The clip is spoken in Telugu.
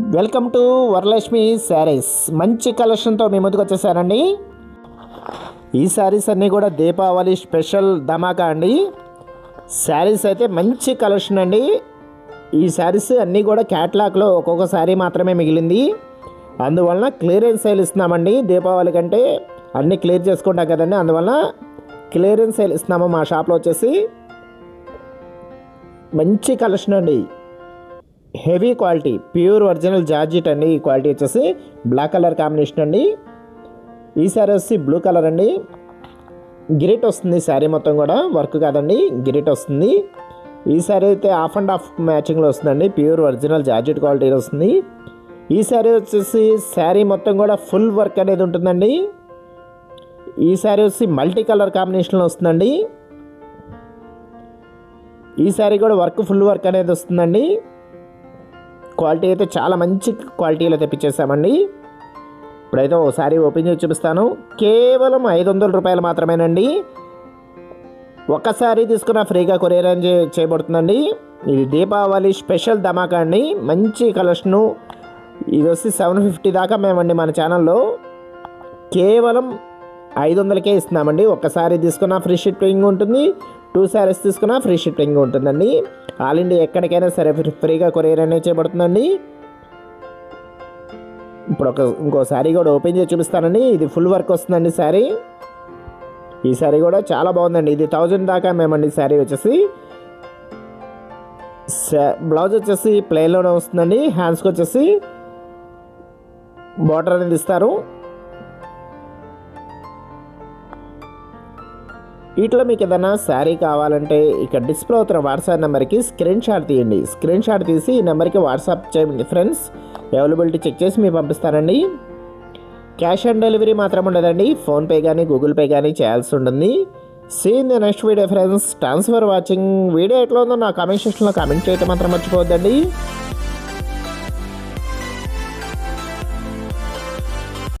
Welcome to Varalakshmi saris. మంచి కలెక్షన్తో మీ ముందుకు వచ్చేసానండి. ఈ శారీస్ అన్నీ కూడా దీపావళి స్పెషల్ ధమాకా అండి. శారీస్ అయితే మంచి కలెక్షన్ అండి. ఈ శారీస్ అన్నీ కూడా క్యాట్లాగ్లో ఒక్కొక్క శారీ మాత్రమే మిగిలింది. అందువలన క్లియరెన్స్ సేల్ ఇస్తున్నామండి దీపావళి కంటే. అన్నీ క్లియర్ చేసుకుంటాం కదండి. అందువలన క్లియరెన్స్ సేల్ ఇస్తున్నాము మా షాప్లో వచ్చేసి. మంచి కలెక్షన్ అండి. Heavy quality pure original georgette అండి ఈ క్వాలిటీ వచ్చేసి. బ్లాక్ కలర్ కాంబినేషన్ అండి. ఈ శారీ వచ్చి బ్లూ కలర్ అండి. గిరిట్ వస్తుంది శారీ మొత్తం కూడా వర్క్ కాదండి గిరిట్ వస్తుంది. ఈ శారీ అయితే హాఫ్ అండ్ హాఫ్ మ్యాచింగ్లో వస్తుందండి ప్యూర్ ఒరిజినల్ జార్జిట్ క్వాలిటీ వస్తుంది. ఈ శారీ వచ్చేసి శారీ మొత్తం కూడా ఫుల్ వర్క్ అనేది ఉంటుందండి. ఈ శారీ వచ్చి మల్టీ కలర్ కాంబినేషన్లో వస్తుందండి. ఈ శారీ కూడా వర్క్ ఫుల్ వర్క్ అనేది వస్తుందండి. క్వాలిటీ అయితే చాలా మంచి క్వాలిటీలో తెప్పించేసామండి ఇప్పుడైతే ఒకసారి ఓపెన్ చేసి చూపిస్తాను. కేవలం ఐదు వందల రూపాయలు మాత్రమేనండి. ఒక్కసారి తీసుకున్న ఫ్రీగా కొరియర్ అని చేయబడుతుందండి. ఇది దీపావళి స్పెషల్ ధమాకా అండి. మంచి కలెక్షను. ఇది వచ్చి సెవెన్ ఫిఫ్టీ దాకా మేమండి మన ఛానల్లో. కేవలం ఐదు వందలకే ఇస్తున్నామండి. ఒక్కసారి తీసుకున్న ఫ్రీ షిప్పింగ్ ఉంటుంది. టూ శారీస్ తీసుకున్న ఫ్రీ షిప్పింగ్ ఉంటుందండి. ఆల్ ఇండియా ఎక్కడికైనా సరే ఫ్రీ- ఫ్రీగా కొరియర్ అనేది చేయబడుతుందండి. ఇప్పుడు ఒక ఇంకో శారీ కూడా ఓపెన్ చేసి చూపిస్తానండి. ఇది ఫుల్ వర్క్ వస్తుందండి శారీ. ఈ శారీ కూడా చాలా బాగుందండి. ఇది థౌజండ్ దాకా మేమండి శారీ వచ్చేసి. బ్లౌజ్ వచ్చేసి ప్లేన్లోనే వస్తుందండి. హ్యాండ్స్కి వచ్చేసి బార్డర్ అనేది ఇస్తారు. వీటిలో మీకు ఏదైనా శారీ కావాలంటే ఇక్కడ డిస్ప్లే అవుతున్న వాట్సాప్ నెంబర్కి స్క్రీన్ షాట్ తీయండి. స్క్రీన్ షాట్ తీసి ఈ నెంబర్కి వాట్సాప్ చేయండి ఫ్రెండ్స్. అవైలబిలిటీ చెక్ చేసి మీకు పంపిస్తానండి. క్యాష్ ఆన్ డెలివరీ మాత్రం ఉండదండి. ఫోన్పే కానీ గూగుల్ పే కానీ చేయాల్సి ఉంటుంది. See in the next video friends thanks for watching video ఎట్లా ఉందో నా కామెంట్ సెక్షన్లో కామెంట్ చేయటం మాత్రం మర్చిపోవద్దండి.